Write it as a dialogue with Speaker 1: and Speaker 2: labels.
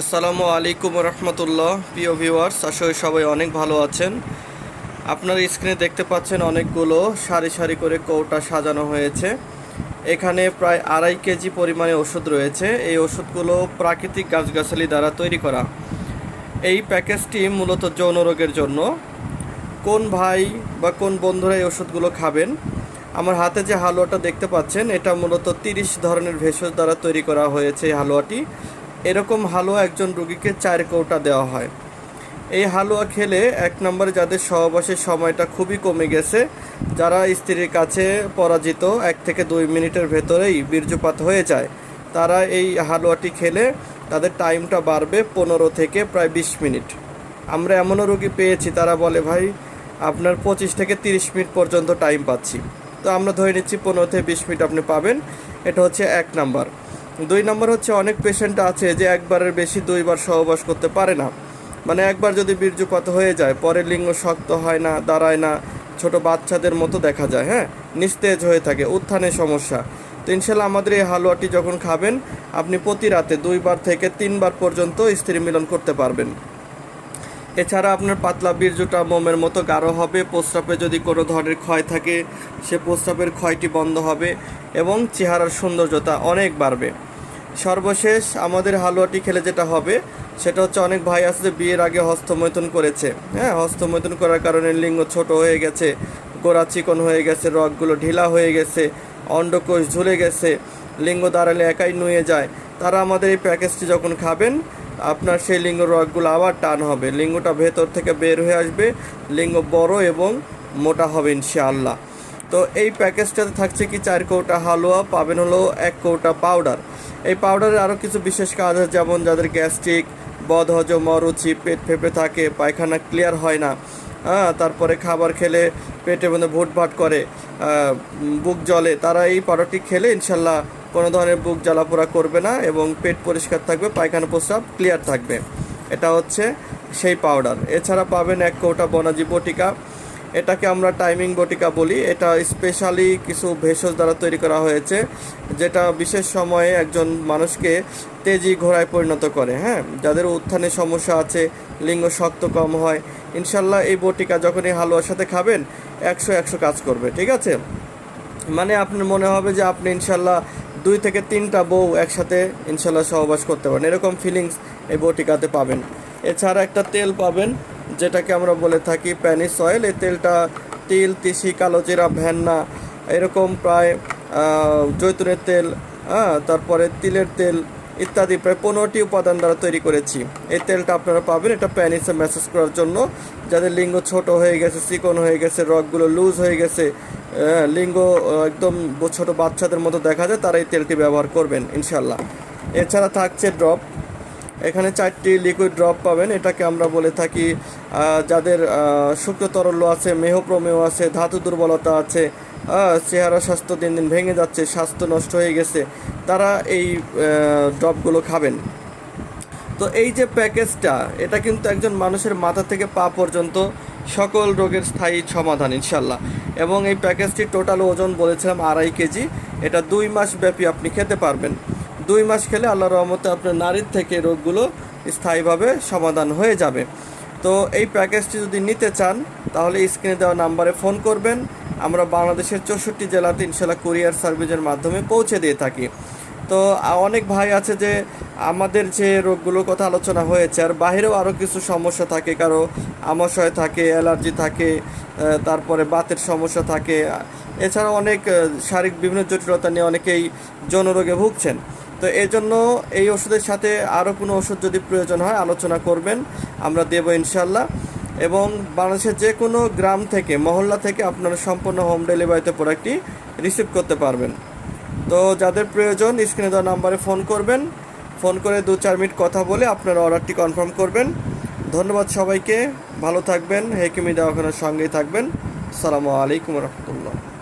Speaker 1: আসসালামু আলাইকুম রহমতুল্লাহ, প্রিয় ভিউয়ার্স আসলে সবাই অনেক ভালো আছেন। আপনার স্ক্রিনে দেখতে পাচ্ছেন অনেকগুলো সারি সারি করে কৌটা সাজানো হয়েছে। এখানে প্রায় আড়াই কেজি পরিমাণে ওষুধ রয়েছে। এই ওষুধগুলো প্রাকৃতিক গাছগাছালি দ্বারা তৈরি করা। এই প্যাকেজটি মূলত যৌন রোগের জন্য। কোন ভাই বা কোন বন্ধুরা এই ওষুধগুলো খাবেন? আমার হাতে যে হালুয়াটা দেখতে পাচ্ছেন, এটা মূলত তিরিশ ধরনের ভেষজ দ্বারা তৈরি করা হয়েছে এই হালুয়াটি। এরকম হালুয়া একজন রুগীকে চার কৌটা দেওয়া হয়। এই হালুয়া খেলে এক নম্বরে যাদের সহবাসের সময়টা খুবই কমে গেছে, যারা স্ত্রীর কাছে পরাজিত এক থেকে দুই মিনিটের ভেতরেই বীর্যপাত হয়ে যায়, তারা এই হালুয়াটি খেলে তাদের টাইমটা বাড়বে পনেরো থেকে প্রায় বিশ মিনিট। আমরা এমনও রোগী পেয়েছি, তারা বলে, ভাই, আপনার পঁচিশ থেকে তিরিশ মিনিট পর্যন্ত টাইম পাচ্ছি। তো আমরা ধরে নিচ্ছি পনেরো থেকে বিশ মিনিট আপনি পাবেন। এটা হচ্ছে এক নাম্বার। দুই নম্বর হচ্ছে অনেক পেশেন্ট আছে যে একবারের বেশি দুইবার সহবাস করতে পারে না। মানে একবার যদি বীর্যপাত হয়ে যায়, পরে লিঙ্গ শক্ত হয় না, দাঁড়ায় না, ছোট বাচ্চাদের মতো দেখা যায় হ্যাঁ? নিস্তেজ হয়ে থাকে, উত্থানের সমস্যা। তো ইনশাল্লাহ আমাদের এই হালুয়াটি যখন খাবেন, আপনি প্রতি রাতে দুইবার থেকে তিনবার পর্যন্ত স্ত্রী মিলন করতে পারবেন। এছাড়া আপনার পাতলা বীর্যটা মোমের মতো গাঢ় হবে, প্রস্রাবে যদি কোনো ধরনের ক্ষয় থাকে, সে প্রস্রাবের ক্ষয়টি বন্ধ হবে এবং চেহারার সৌন্দর্যতা অনেক বাড়বে। সর্বশেষ আমাদের হালুয়াটি খেলে যেটা হবে, সেটা হচ্ছে অনেক ভাই আছে যে বিয়ের আগে হস্তমৈথুন করেছে। হ্যাঁ হস্তমৈথুন করার কারণে লিঙ্গ ছোট হয়ে গেছে, গোড়া চিকন হয়ে গেছে, রগগুলো ঢিলা হয়ে গেছে, অন্ডকোষ ঝুলে গেছে, লিঙ্গ দাঁড়ালে একাই নুয়ে যায়। তারা আমাদের এই প্যাকেজটি যখন খাবেন, আপনার সেই লিঙ্গ রগগুলো আবার টান হবে। লিঙ্গটা ভেতর থেকে বের হয়ে আসবে, লিঙ্গ বড় এবং মোটা হবে ইনশাআল্লাহ। তো এই প্যাকেজটাতে থাকছে কি চার কৌটা হালুয়া, পাবেন হলো এক কৌটা পাউডার। এই পাউডারের আরও কিছু বিশেষ কাজ আছে, যেমন যাদের গ্যাস্ট্রিক, বদহজম, অরুচি, পেট ফেপে থাকে, পায়খানা ক্লিয়ার হয় না হ্যাঁ তারপরে খাবার খেলে পেটের মধ্যে ভুটভাট করে বুক জলে তারা এই পাউডারটি খেলে ইনশাল্লাহ কোনো ধরনের বুক জ্বালাপোড়া করবে না এবং পেট পরিষ্কার থাকবে, পায়খানা প্রস্রাব ক্লিয়ার থাকবে। এটা হচ্ছে সেই পাউডার। এছাড়া পাবেন এক কৌটা বনাজি বটিকা এটাকে আমরা টাইমিং বটিকা বলি। এটা স্পেশালি কিছু ভেষজ দ্বারা তৈরি করা হয়েছে, যেটা বিশেষ সময়ে একজন মানুষকে তেজি ঘোড়ায় পরিণত করে হ্যাঁ? যাদের উত্থানের সমস্যা আছে, লিঙ্গ শক্ত কম হয়, ইনশাল্লাহ এই বটিকা যখন এই হালুয়ার সাথে খাবেন, একশো একশো কাজ করবে, ঠিক আছে? মানে আপনার মনে হবে যে আপনি ইনশাল্লাহ দুই থেকে তিনটা বউ একসাথে ইনশাল্লাহ সহবাস করতে পারেন। এরকম ফিলিংস এই বটিকাতে পাবেন। এছাড়া একটা তেল পাবেন যেটাকে আমরা বলে থাকি প্যানিস অয়েল। এই তেলটা তিল তিসি কালো জিরা ভ্যান্না এরকম প্রায় জৈতুনের তেল হ্যাঁ তারপরে তিলের তেল ইত্যাদি প্রায় পনেরোটি উপাদান দ্বারা তৈরি করেছি। এই তেলটা আপনারা পাবেন এটা প্যানিসে ম্যাসেজ করার জন্য। যাদের লিঙ্গ ছোট হয়ে গেছে চিকন হয়ে গেছে রগগুলো লুজ হয়ে গেছে আহ, লিঙ্গ একদম ছোট বাচ্চাদের মতো দেখা যায় তারা এই তেলটি ব্যবহার করবেন ইনশাল্লাহ এছাড়া থাকছে ড্রপ। এখানে চারটি লিকুইড ড্রপ পাবেন। এটাকে আমরা বলে থাকি যাদের শুক্র তরল আছে, মেহপ্রমেহ আছে, ধাতু দুর্বলতা আছে চেহারা স্বাস্থ্য দিন দিন ভেঙে যাচ্ছে, স্বাস্থ্য নষ্ট হয়ে গেছে, তারা এই ড্রপগুলো খাবেন। তো এই যে প্যাকেজটা, এটা কিন্তু একজন মানুষের মাথা থেকে পা পর্যন্ত সকল রোগের স্থায়ী সমাধান ইনশাল্লাহ এবং এই প্যাকেজটির টোটাল ওজন বলেছিলাম আড়াই কেজি। এটা দুই মাস ব্যাপী আপনি খেতে পারবেন। দুই মাস খেলে আল্লাহ রহমতে আপনার নারীর থেকে রোগগুলো স্থায়ীভাবে সমাধান হয়ে যাবে। তো এই প্যাকেজটি যদি নিতে চান, তাহলে স্ক্রিনে দেওয়া নাম্বারে ফোন করবেন। আমরা বাংলাদেশের চৌষট্টি জেলাতে ইনশাল্লাহ কুরিয়ার সার্ভিসের মাধ্যমে পৌঁছে দিয়ে থাকি। তো অনেক ভাই আছে যে আমাদের যে রোগগুলোর কথা আলোচনা হয়েছে, আর বাইরেও আরও কিছু সমস্যা থাকে, কারও আমাশয় থাকে, অ্যালার্জি থাকে তারপরে বাতের সমস্যা থাকে। এছাড়াও অনেক শারীরিক বিভিন্ন জটিলতা নিয়ে অনেকেই যৌন রোগে ভুগছেন। তো এই জন্য এই ওষুধের সাথে আরও কোনো ওষুধ যদি প্রয়োজন হয়, আলোচনা করবেন, আমরা দেবো ইনশাল্লাহ এবং বাংলাদেশের যে কোনো গ্রাম থেকে, মহল্লা থেকে আপনারা সম্পূর্ণ হোম ডেলিভারিতে প্রোডাক্টটি রিসিভ করতে পারবেন। তো যাদের প্রয়োজন, স্ক্রিনে দেওয়া নাম্বারে ফোন করবেন। ফোন করে দু চার মিনিট কথা বলে আপনারা অর্ডারটি কনফার্ম করবেন। ধন্যবাদ সবাইকে, ভালো থাকবেন, হেকিমি দেওয়াখানার সঙ্গেই থাকবেন। সালামু আলাইকুম রহমতুল্লাহ।